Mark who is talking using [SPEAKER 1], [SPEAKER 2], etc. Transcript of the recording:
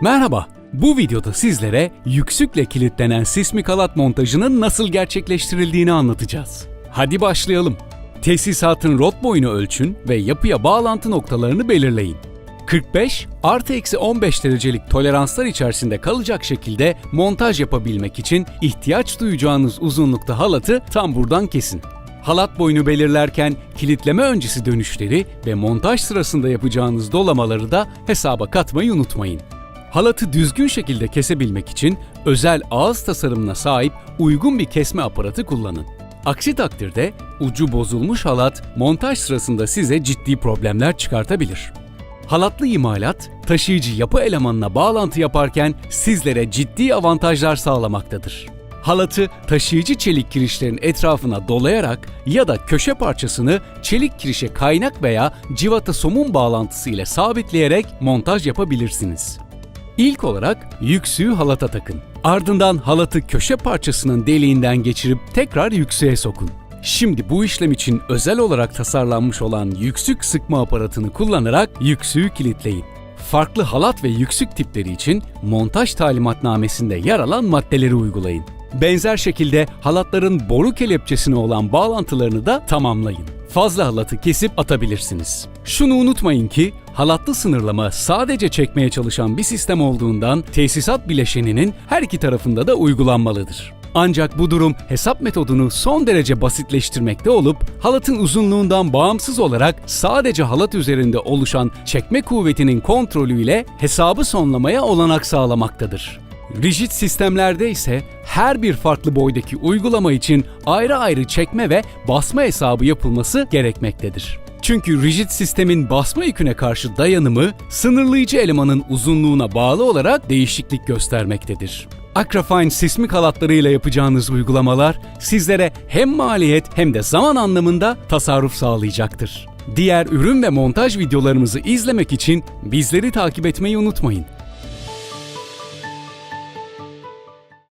[SPEAKER 1] Merhaba, bu videoda sizlere yüksükle kilitlenen sismik halat montajının nasıl gerçekleştirildiğini anlatacağız. Hadi başlayalım. Tesisatın rot boyunu ölçün ve yapıya bağlantı noktalarını belirleyin. 45 artı eksi 15 derecelik toleranslar içerisinde kalacak şekilde montaj yapabilmek için ihtiyaç duyacağınız uzunlukta halatı tam buradan kesin. Halat boyunu belirlerken kilitleme öncesi dönüşleri ve montaj sırasında yapacağınız dolamaları da hesaba katmayı unutmayın. Halatı düzgün şekilde kesebilmek için özel ağız tasarımına sahip uygun bir kesme aparatı kullanın. Aksi takdirde ucu bozulmuş halat montaj sırasında size ciddi problemler çıkartabilir. Halatlı imalat, taşıyıcı yapı elemanına bağlantı yaparken sizlere ciddi avantajlar sağlamaktadır. Halatı taşıyıcı çelik kirişlerin etrafına dolayarak ya da köşe parçasını çelik kirişe kaynak veya civata somun bağlantısı ile sabitleyerek montaj yapabilirsiniz. İlk olarak yüksüğü halata takın. Ardından halatı köşe parçasının deliğinden geçirip tekrar yüksüğe sokun. Şimdi bu işlem için özel olarak tasarlanmış olan yüksük sıkma aparatını kullanarak yüksüğü kilitleyin. Farklı halat ve yüksük tipleri için montaj talimatnamesinde yer alan maddeleri uygulayın. Benzer şekilde halatların boru kelepçesine olan bağlantılarını da tamamlayın. Fazla halatı kesip atabilirsiniz. Şunu unutmayın ki halatlı sınırlama sadece çekmeye çalışan bir sistem olduğundan tesisat bileşeninin her iki tarafında da uygulanmalıdır. Ancak bu durum hesap metodunu son derece basitleştirmekte olup halatın uzunluğundan bağımsız olarak sadece halat üzerinde oluşan çekme kuvvetinin kontrolüyle hesabı sonlamaya olanak sağlamaktadır. Rigid sistemlerde ise her bir farklı boydaki uygulama için ayrı ayrı çekme ve basma hesabı yapılması gerekmektedir. Çünkü rigid sistemin basma yüküne karşı dayanımı sınırlayıcı elemanın uzunluğuna bağlı olarak değişiklik göstermektedir. Akrafine sismik halatlarıyla yapacağınız uygulamalar sizlere hem maliyet hem de zaman anlamında tasarruf sağlayacaktır. Diğer ürün ve montaj videolarımızı izlemek için bizleri takip etmeyi unutmayın.